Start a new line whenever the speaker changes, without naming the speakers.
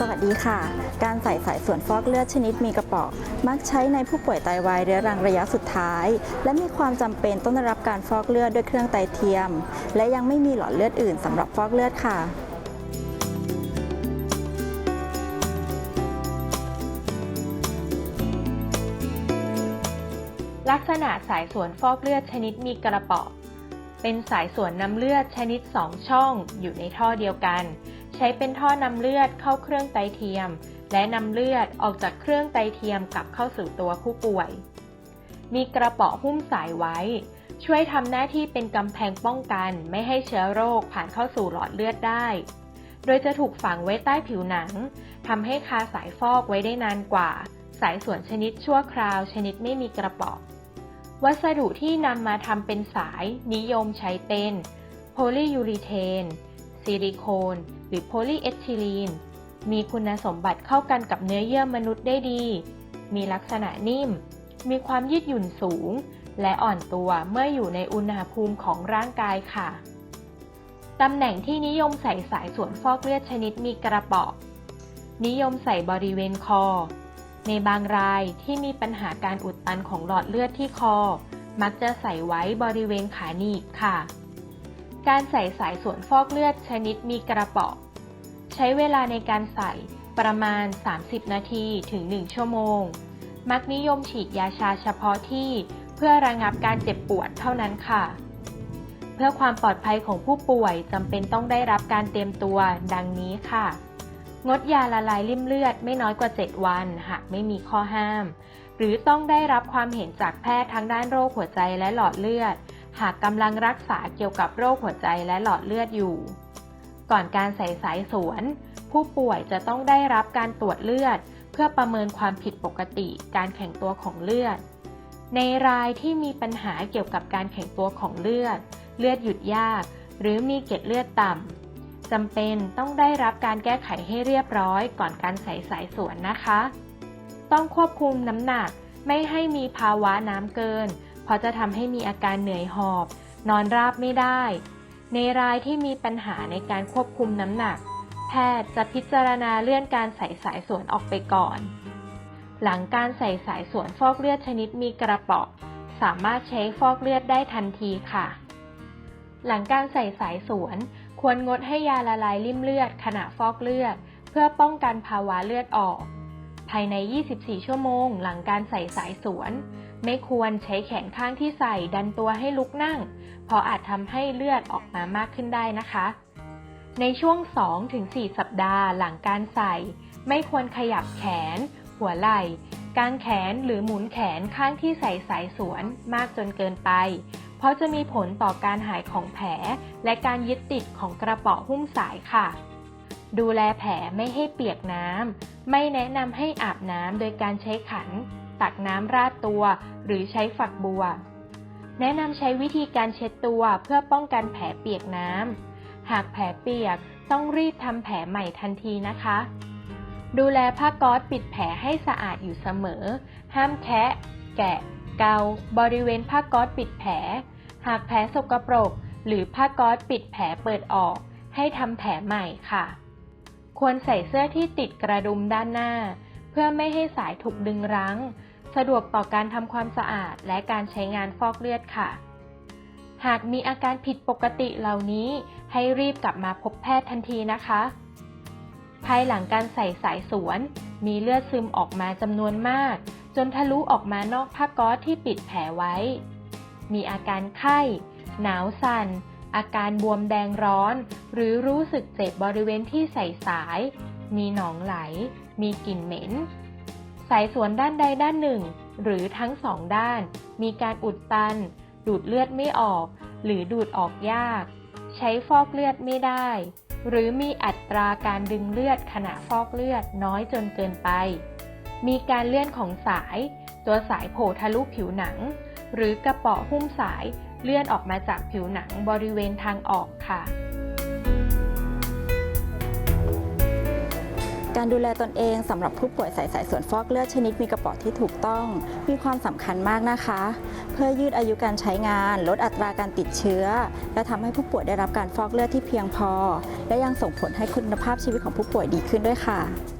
สวัสดีค่ะ การใส่สายส่วนฟอกเลือดชนิดมีกระป๋อมักใช้ในผู้ป่วยไตวายเรื้อรังระยะสุดท้าย และมีความจำเป็นต้องได้รับการฟอกเลือดด้วยเครื่องไตเทียม และยังไม่มีหลอดเลือดอื่นสำหรับฟอกเลือดค่ะ
ลักษณะสายสวนฟอกเลือดชนิดมีกระป๋อเป็นสายสวนนำเลือดชนิด 2 ช่องอยู่ในท่อเดียวกัน ใช้เป็นท่อนำเลือดเข้าเครื่องไตเทียม และนำเลือดออกจากเครื่องไตเทียมกลับเข้าสู่ตัวผู้ป่วย มีกระเป๋อหุ้มสายไว้ ช่วยทำหน้าที่เป็นกำแพงป้องกันไม่ให้เชื้อโรคผ่านเข้าสู่หลอดเลือดได้ โดยจะถูกฝังไว้ใต้ผิวหนังทำให้คาสายฟอกไว้ได้นานกว่า สายส่วนชนิดชั่วคราว ชนิดไม่มีกระป๋อวัสดุที่นำมาทำเป็นสายนิยมใช้เป็นโพลียูรีเทน ซิลิโคน หรือโพลีเอทิลีน มีคุณสมบัติเข้ากันกับเนื้อเยื่อมนุษย์ได้ดี มีลักษณะนิ่ม มีความยืดหยุ่นสูง และอ่อนตัวเมื่ออยู่ในอุณหภูมิของร่างกายค่ะ ตำแหน่งที่นิยมใส่สายสวนฟอกเลือดชนิดมีกระป๋อนิยมใส่บริเวณคอ ในบางรายที่มีปัญหาการอุดตันของหลอดเลือดที่คอ มักจะใส่ไว้บริเวณขาหนีบค่ะ การใส่สายส่วนฟอกเลือดชนิดมีกระป๋อใช้เวลาในการใส่ประมาณ 30 นาทีถึง 1 ชั่วโมง มักนิยมฉีดยาชาเฉพาะที่เพื่อระงับการเจ็บปวดเท่านั้นค่ะ เพื่อความปลอดภัยของผู้ป่วยจำเป็นต้องได้รับการเตรียมตัวดังนี้ค่ะ งดยาละลายริ่มเลือดไม่น้อยกว่า 7 วัน หากไม่มีข้อห้าม หรือต้องได้รับความเห็นจากแพทย์ทั้งด้านโรคหัวใจและหลอดเลือด หากกำลังรักษาเกี่ยวกับโรคหัวใจและหลอดเลือดอยู่ ก่อนการใส่สายสวน ผู้ป่วยจะต้องได้รับการตรวจเลือด เพื่อประเมินความผิดปกติการแข็งตัวของเลือด ในรายที่มีปัญหาเกี่ยวกับการแข็งตัวของเลือด เลือดหยุดยาก หรือมีเกล็ดเลือดต่ำจำเป็นต้องได้รับการแก้ไขให้เรียบร้อย ก่อนการใส่สายสวนนะคะ ต้องควบคุมน้ำหนักไม่ให้มีภาวะน้ำเกิน เพราะจะทำให้มีอาการเหนื่อยหอบ นอนราบไม่ได้ ในรายที่มีปัญหาในการควบคุมน้ำหนัก แพทย์จะพิจารณาเลื่อนการใส่สายสวนออกไปก่อน หลังการใส่สายสวนฟอกเลือดชนิดมีกระป๋อสามารถใช้ฟอกเลือดได้ทันทีค่ะ หลังการใส่สายสวนควรงดให้ยาละลายริ่มเลือดขณะฟอกเลือด เพื่อป้องกันภาวะเลือดออก ภายใน 24 ชั่วโมง หลังการใส่สายสวน ไม่ควรใช้แขนข้างที่ใส่ดันตัวให้ลุกนั่ง เพราะอาจทำให้เลือดออกมามากขึ้นได้นะคะ ในช่วง 2-4 สัปดาห์หลังการใส่ ไม่ควรขยับแขน หัวไหล่กางแขนหรือหมุนแขนข้างที่ใส่สายสวนมากจนเกินไป เพราะจะมีผลต่อการหายของแผล และการยึดติดของกระเป๋อหุ้มสายค่ะ ดูแลแผลไม่ให้เปียกน้ำ ไม่แนะนำให้อาบน้ำโดยการใช้ขัน ตักน้ำราดตัว หรือใช้ฝักบัว แนะนำใช้วิธีการเช็ดตัวเพื่อป้องกันแผลเปียกน้ำ หากแผลเปียกต้องรีบทำแผลใหม่ทันทีนะคะ ดูแลผ้าก๊อซปิดแผลให้สะอาดอยู่เสมอ ห้ามแคะแกะ เกา บริเวณผ้าก๊อซปิดแผล หากแผลสกปรก หรือผ้าก๊อซปิดแผลเปิดออก ให้ทำแผลใหม่ค่ะ ควรใส่เสื้อที่ติดกระดุมด้านหน้า พื่อไม่ให้สายถูกดึงรั้ง สะดวกต่อการทำความสะอาดและการใช้งานฟอกเลือดค่ะ หากมีอาการผิดปกติเหล่านี้ ให้รีบกลับมาพบแพทย์ทันทีนะคะ ภายหลังการใส่สายสวน มีเลือดซึมออกมาจำนวนมาก จนทะลุออกมานอกผ้าก๊อซที่ปิดแผลไว้ มีอาการไข้ หนาวสั่น อาการบวมแดงร้อน หรือรู้สึกเจ็บบริเวณที่ใส่สาย มีหนองไหล มีกลิ่นเหม็น สายสวนด้านใดด้านหนึ่ง หรือทั้งสองด้าน มีการอุดตัน ดูดเลือดไม่ออก หรือดูดออกยาก ใช้ฟอกเลือดไม่ได้ หรือมีอัตราการดึงเลือดขณะฟอกเลือดน้อยจนเกินไป มีการเลื่อนของสาย ตัวสายโผล่ทะลุผิวหนัง หรือกระเป๋อหุ้มสายเลื่อนออกมาจากผิวหนังบริเวณทางออกค่ะ
การดูแลตนเองสำหรับผู้ป่วยสายสายส่วนฟอกเลือดชนิดมีกระป๋อที่ถูกต้อง มีความสำคัญมากนะคะ เพื่อยืดอายุการใช้งาน ลดอัตราการติดเชื้อ และทำให้ผู้ป่วยได้รับการฟอกเลือดที่เพียงพอ และยังส่งผลให้คุณภาพชีวิตของผู้ป่วยดีขึ้นด้วยค่ะ